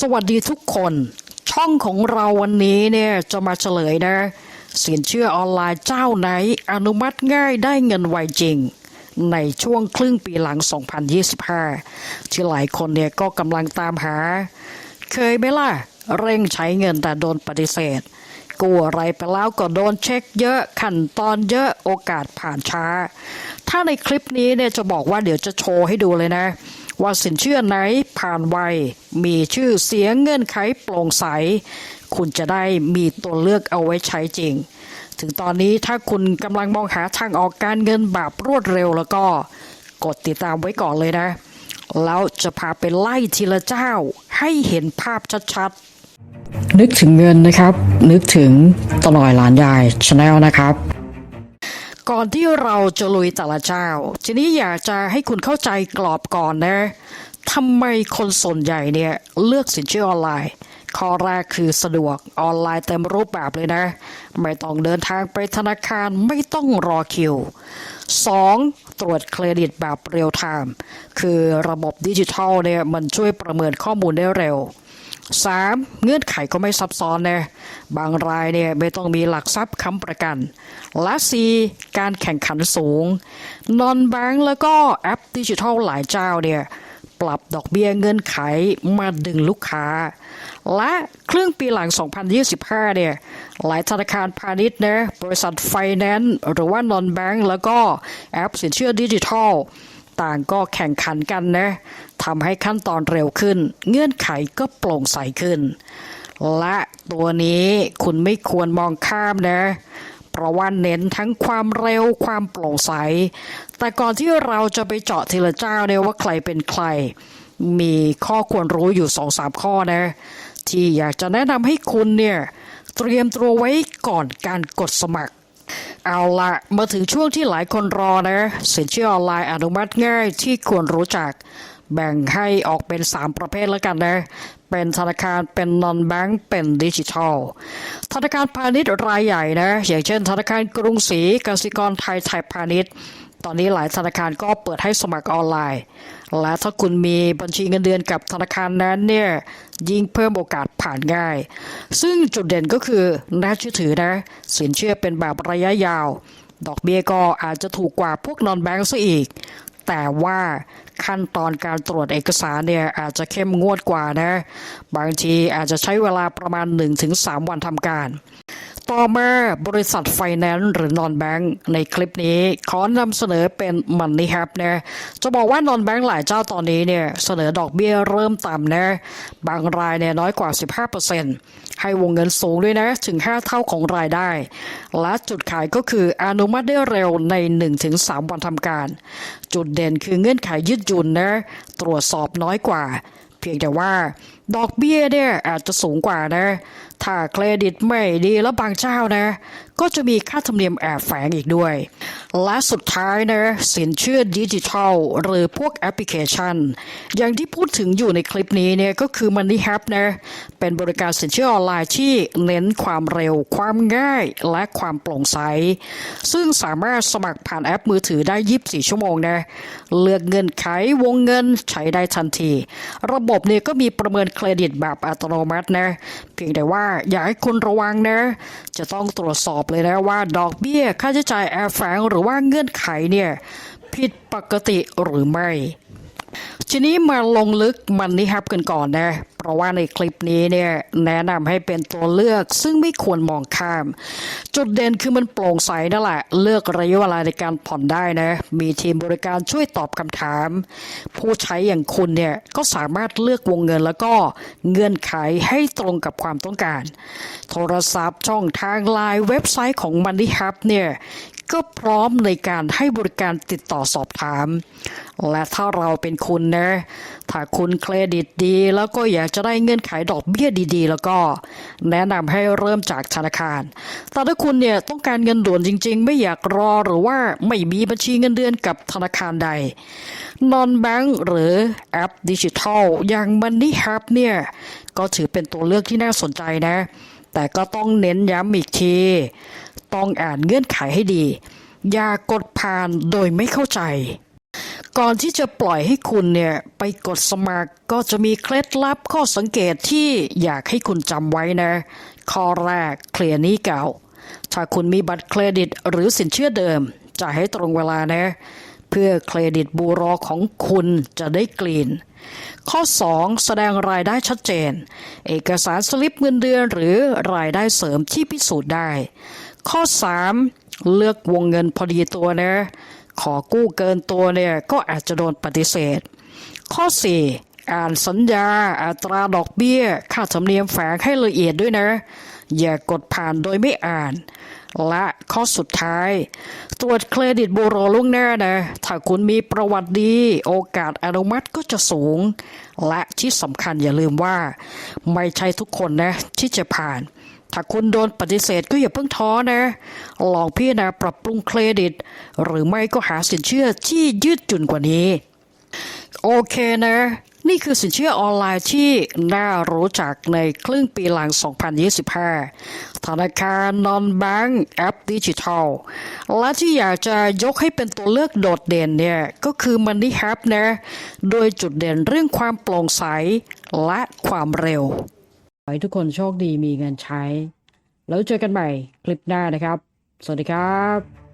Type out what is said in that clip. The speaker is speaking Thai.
สวัสดีทุกคน ช่องของเราวันนี้เนี่ยจะมาเฉลยนะ สินเชื่อออนไลน์เจ้าไหน อนุมัติง่ายได้เงินไวจริง ในช่วงครึ่งปีหลัง 2025 ที่หลายคนเนี่ยก็กำลังตามหา เคยไหมล่ะ เร่งใช้เงินแต่โดนปฏิเสธกู้อะไรไปแล้วก็โดนเช็คเยอะขั้นตอนเยอะโอกาสผ่านช้า ถ้าในคลิปนี้เนี่ยจะบอกว่าเดี๋ยวจะโชว์ให้ดูเลยนะ ว่าสินเชื่อไหนผ่านไว มีชื่อเสียงเงื่อนไขโปร่งใส คุณจะได้มีตัวเลือกเอาไว้ใช้จริง ถึงตอนนี้ถ้าคุณกำลังมองหาทางออกการเงินแบบรวดเร็วแล้วก็กดติดตามไว้ก่อนเลยนะ แล้วจะพาไปไล่ทีละเจ้าให้เห็นภาพชัดๆ นึกถึงเงินนะครับ นึกถึงตลอยหลานยายชาแนลนะครับ ก่อนที่เราจะลุยแต่ละเจ้า ทีนี้อยากจะให้คุณเข้าใจกรอบก่อนนะทำไมคนส่วนใหญ่เนี่ยเลือกสินเชื่อออนไลน์ ข้อแรกคือสะดวกออนไลน์เต็มรูปแบบเลยนะ ไม่ต้องเดินทางไปธนาคารไม่ต้องรอคิว 2. ตรวจเครดิตแบบเรียลไทม์คือระบบดิจิทัลเนี่ยมันช่วยประเมินข้อมูลได้เร็ว 3. เงื่อนไขก็ไม่ซับซ้อนนะบางรายเนี่ยไม่ต้องมีหลักทรัพย์ค้ำประกัน และ 4. การแข่งขันสูง นอนแบงก์แล้วก็แอปดิจิทัลหลายเจ้าเนี่ยปรับดอกเบี้ยเงื่อนไขมาดึงลูกค้า และครึ่งปีหลัง 2025 เนี่ย หลายธนาคารพาณิชย์นะบริษัทไฟแนนซ์หรือว่านอนแบงก์แล้วก็แอปสินเชื่อดิจิทัล ต่างก็แข่งขันกันนะทำให้ขั้นตอนเร็วขึ้น เงื่อนไขก็โปร่งใสขึ้น และตัวนี้คุณไม่ควรมองข้ามนะ เพราะว่าเน้นทั้งความเร็วความโปร่งใส แต่ก่อนที่เราจะไปเจาะทีละเจ้าเนี่ยว่าใครเป็นใคร มีข้อควรรู้อยู่สองสามข้อนะ ที่อยากจะแนะนำให้คุณเนี่ยเตรียมตัวไว้ก่อนการกดสมัคร เอาละมาถึงช่วงที่หลายคนรอนะ สินเชื่อออนไลน์อนุมัติง่ายที่ควรรู้จัก แบ่งให้ออกเป็น 3 ประเภทแล้วกันนะ เป็นธนาคารเป็นนอนแบงก์เป็นดิจิทัล ธนาคารพาณิชย์รายใหญ่นะ อย่างเช่น ธนาคารกรุงศรีกสิกรไทยไทยพาณิชย์ ตอนนี้หลายธนาคารก็เปิดให้สมัครออนไลน์ และถ้าคุณมีบัญชีเงินเดือนกับธนาคารนั้นเนี่ยยิ่งเพิ่มโอกาสผ่านง่าย ซึ่งจุดเด่นก็คือน่าเชื่อถือนะ สินเชื่อเป็นแบบระยะยาว ดอกเบี้ยก็อาจจะถูกกว่าพวกนอนแบงก์ซะอีก แต่ว่าขั้นตอนการตรวจเอกสารเนี่ยอาจจะเข้มงวดกว่านะ บางทีอาจจะใช้เวลาประมาณ 1-3 วันทำการ ต่อมาบริษัทไฟแนนซ์หรือนอนแบงก์ในคลิปนี้ ขอนำเสนอเป็นมันนี่ครับนะจะบอกว่านอนแบงก์หลายเจ้าตอนนี้เนี่ยเสนอดอกเบี้ยเริ่มต่ำนะบางรายเนี่ยน้อยกว่า 15%ให้วงเงินสูงด้วยนะ ถึง 5 เท่าของรายได้ และจุดขายก็คืออนุมัติได้เร็วใน 1-3 วันทำการ จุดเด่นคือเงื่อนไขยืดหยุ่นนะตรวจสอบน้อยกว่า เพียงแต่ว่า ดอกเบี้ยเนี่ยอาจจะสูงกว่านะ ถ้าเครดิตไม่ดีแล้วบางเจ้านะ ก็จะมีค่าธรรมเนียมแอบแฝงอีกด้วย และสุดท้ายนะสินเชื่อดิจิทัล หรือพวกแอปพลิเคชัน อย่างที่พูดถึงอยู่ในคลิปนี้เนี่ยก็คือ Money Hub นะเป็นบริการสินเชื่อออนไลน์ที่เน้นความเร็ว ความง่ายและความโปร่งใส ซึ่งสามารถสมัครผ่านแอปมือถือได้ 24 ชั่วโมงนะเลือกเงินไขวงเงินใช้ได้ทันที ระบบเนี่ยก็มีประเมินเครดิตแบบอัตโนมัตินะ เพียงแต่ว่าอยากให้คุณระวังนะ จะต้องตรวจสอบเลยนะว่าดอกเบี้ย ค่าใช้จ่ายแอบแฝงหรือว่าเงื่อนไขเนี่ยผิดปกติหรือไม่ทีนี้มาลงลึกมันนี่ครับกันก่อนนะ ราะว่าในคลิปนี้เนี่ยแนะนำให้เป็นตัวเลือก ซึ่งไม่ควรมองข้าม จุดเด่นคือมันโปร่งใสนั่นแหละ เลือกระยะเวลาในการผ่อนได้นะ มีทีมบริการช่วยตอบคำถาม ผู้ใช้อย่างคุณเนี่ยก็สามารถเลือกวงเงินแล้วก็เงื่อนไขให้ตรงกับความต้องการ โทรศัพท์ช่องทางไลน์เว็บไซต์ของ Money Hub เนี่ยก็พร้อมในการให้บริการติดต่อสอบถาม และถ้าเราเป็นคุณนะ ถ้าคุณเครดิตดีแล้วก็อยากจะได้เงื่อนไขดอกเบี้ยดีๆ แล้วก็แนะนำให้เริ่มจากธนาคาร แต่ถ้าคุณเนี่ยต้องการเงินด่วนจริง ๆ ไม่อยากรอหรือว่าไม่มีบัญชีเงินเดือนกับธนาคารใด นอนแบงก์หรือแอปดิจิทัล อย่าง Money Hub เนี่ย ก็ถือเป็นตัวเลือกที่น่าสนใจนะ แต่ก็ต้องเน้นย้ำอีกที ต้องอ่านเงื่อนไขให้ดี อย่ากดผ่านโดยไม่เข้าใจ ก่อนที่จะปล่อยให้คุณเนี่ยไปกดสมัครก็จะมีเคล็ดลับข้อสังเกตที่อยากให้คุณจำไว้นะ ข้อแรกเคลียร์นี้เก่า ถ้าคุณมีบัตรเครดิตหรือสินเชื่อเดิมจะให้ตรงเวลานะ เพื่อเครดิตบูโรของคุณจะได้กลีนข้อ 2 แสดงรายได้ชัดเจน เอกสารสลิปเงินเดือนหรือรายได้เสริมที่พิสูจน์ได้ ข้อ 3 เลือกวงเงินพอดีตัวนะ ขอกู้เกินตัวเนี่ยก็อาจจะโดนปฏิเสธ ข้อ 4 อ่านสัญญาอัตราดอกเบี้ย ค่าธรรมเนียมแฝงให้ละเอียดด้วยนะ อย่ากดผ่านโดยไม่อ่าน และข้อสุดท้าย ตรวจเครดิตบูโรล่วงหน้านะ ถ้าคุณมีประวัติดี โอกาสอนุมัติก็จะสูง และที่สำคัญอย่าลืมว่า ไม่ใช่ทุกคนนะ ที่จะผ่าน ถ้าคุณโดนปฏิเสธก็อย่าเพิ่งท้อนะ ลองพิจารณาปรับปรุงเครดิต หรือไม่ก็หาสินเชื่อที่ยืดหยุ่นกว่านี้ โอเคนะ นี่คือสินเชื่อออนไลน์ที่น่ารู้จักในครึ่งปีหลัง 2025 ธนาคารนอนแบงก์แอปดิจิทัล และที่อยากจะยกให้เป็นตัวเลือกโดดเด่นเนี่ย ก็คือ Money Hub นะ โดยจุดเด่นเรื่องความโปร่งใสและความเร็ว ขอให้ทุกคนโชคดีมีเงินใช้ แล้วเจอกันใหม่คลิปหน้านะครับ สวัสดีครับ